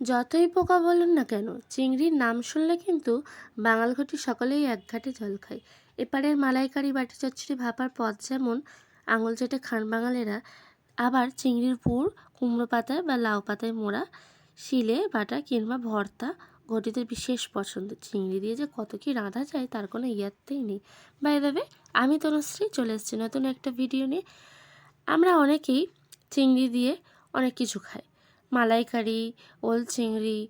যতই পোকা বলুন না কেন, চিংড়ির নাম শুনলে কিন্তু বাঙালঘটি সকলেই এক ঘাটে জল খায়। এপারের মালাইকারি বাটি চচ্চড়ি ভাপার পথ যেমন আঙুল চেটে খান বাঙালেরা, আবার চিংড়ির পুর, কুমড়ো পাতায় বা লাউ পাতায় মোড়া, শিলে বাটা কিংবা ভর্তা ঘটিতে বিশেষ পছন্দ। চিংড়ি দিয়ে যে কত কি রাঁধা যায় তার কোনো ইয়াত্তেই নেই। বাই দেবে আমি তনুশ্রী, চলে এসেছি নতুন একটা ভিডিও নিয়ে। আমরা অনেকেই চিংড়ি দিয়ে অনেক কিছু খাই। মালাইকারি ওল চিংড়ি,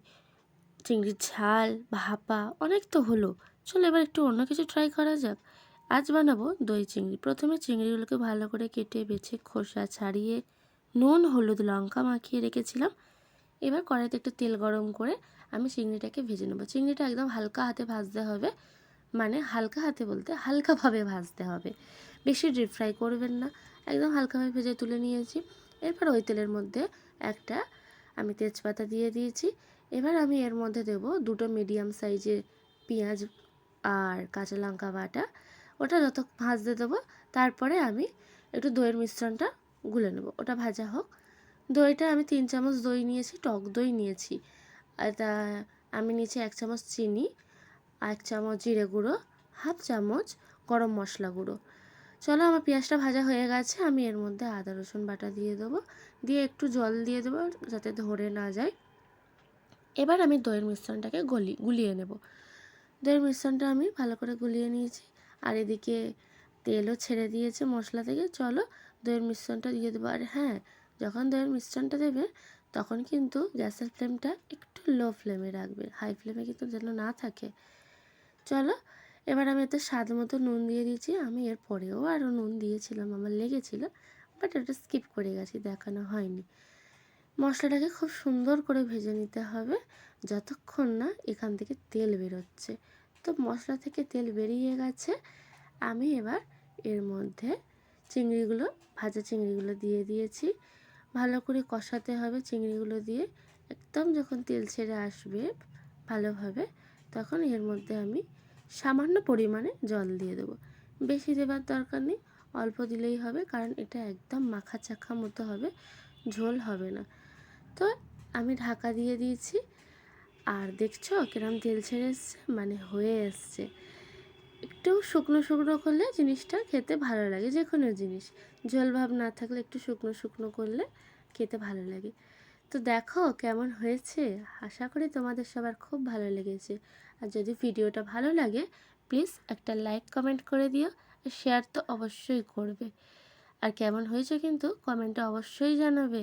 চিংড়ির ঝাল, ভাপা, অনেক তো হলো। চলো এবার একটু অন্য কিছু ট্রাই করা যাক। আজ বানাবো দই চিংড়ি। প্রথমে চিংড়িগুলোকে ভালো করে কেটে, বেছে, খোসা ছাড়িয়ে নুন, হলুদ, লঙ্কা মাখিয়ে রেখেছিলাম। এবার কড়াইতে একটু তেল গরম করে আমি চিংড়িটাকে ভেজে নেব। চিংড়িটা একদম হালকা হাতে ভাজতে হবে। মানে হালকা হাতে বলতে হালকাভাবে ভাজতে হবে। বেশি ডিপ ফ্রাই করবেন না। একদম হালকাভাবে ভেজে তুলে নিয়েছি। এরপর ওই তেলের মধ্যে একটা আমি তেজপাতা দিয়ে দিয়েছি। এবার আমি এর মধ্যে দেব দুটো মিডিয়াম সাইজের পেঁয়াজ আর কাঁচা লঙ্কা বাটা। ওটা যত ভাজতে দেবো, তারপরে আমি একটু দইয়ের মিশ্রণটা গুলে নেব। ওটা ভাজা হোক। দইটা আমি তিন চামচ দই নিয়েছি, টক দই নিয়েছি। আর তা আমি নিয়েছি এক চামচ চিনি, এক চামচ জিরে গুঁড়ো, হাফ চামচ গরম মশলা গুঁড়ো। চলো আমার পেঁয়াজটা ভাজা হয়ে গেছে, আমি এর মধ্যে আদা, রসুন বাটা দিয়ে দেবো। দিয়ে একটু জল দিয়ে দেবো যাতে ধরে না যায়। এবার আমি দইয়ের মিশ্রণটাকে গলি, গুলিয়ে নেব। দইয়ের মিশ্রণটা আমি ভালো করে গুলিয়ে নিয়েছি। আর এদিকে তেলও ছেড়ে দিয়েছে মশলা থেকে। চলো দইয়ের মিশ্রণটা দিয়ে দেবো। আর হ্যাঁ যখন দইয়ের মিশ্রণটা দেবে, তখন কিন্তু গ্যাসের ফ্লেমটা একটু লো ফ্লেমে রাখবে। হাই ফ্লেমে কিন্তু যেন না থাকে। চলো এবার আমি এতে স্বাদ মতো নুন দিয়ে দিয়েছি। আমি এর পরেও আরও নুন দিয়েছিলাম, আমার লেগেছিলো বাট এটা স্কিপ করে গেছি, দেখানো হয়নি। মশলাটাকে খুব সুন্দর করে ভেজে নিতে হবে, যতক্ষণ না এখান থেকে তেল বেরোচ্ছে। তো মশলা থেকে তেল বেরিয়ে গেছে, আমি এবার এর মধ্যে চিংড়িগুলো, ভাজা চিংড়িগুলো দিয়ে দিয়েছি। ভালো করে কষাতে হবে চিংড়িগুলো দিয়ে, একদম যখন তেল ছেড়ে আসবে ভালোভাবে, তখন এর মধ্যে আমি সামান্য পরিমাণে জল দিয়ে দেবো। বেশি দেবার দরকার নেই, অল্প দিলেই হবে, কারণ এটা একদম মাখা চাখা মতো হবে, ঝোল হবে না। তো আমি ঢাকা দিয়ে দিয়েছি, আর দেখছ কিরম তেল ছেড়ে এসছে মানে হয়ে এসছে। একটু শুকনো শুকনো করলে জিনিসটা খেতে ভালো লাগে, যে কোনো জিনিস। ঝোল ভাব না থাকলে একটু শুকনো শুকনো করলে খেতে ভালো লাগে। তো দেখো কেমন হয়েছে? আশা করি তোমাদের সবার খুব ভালো লেগেছে। আর যদি ভিডিওটা ভালো লাগে প্লিজ একটা লাইক কমেন্ট করে দিও আর শেয়ার তো অবশ্যই করবে। আর কেমন হয়েছে কিন্তু কমেন্টে অবশ্যই জানাবে।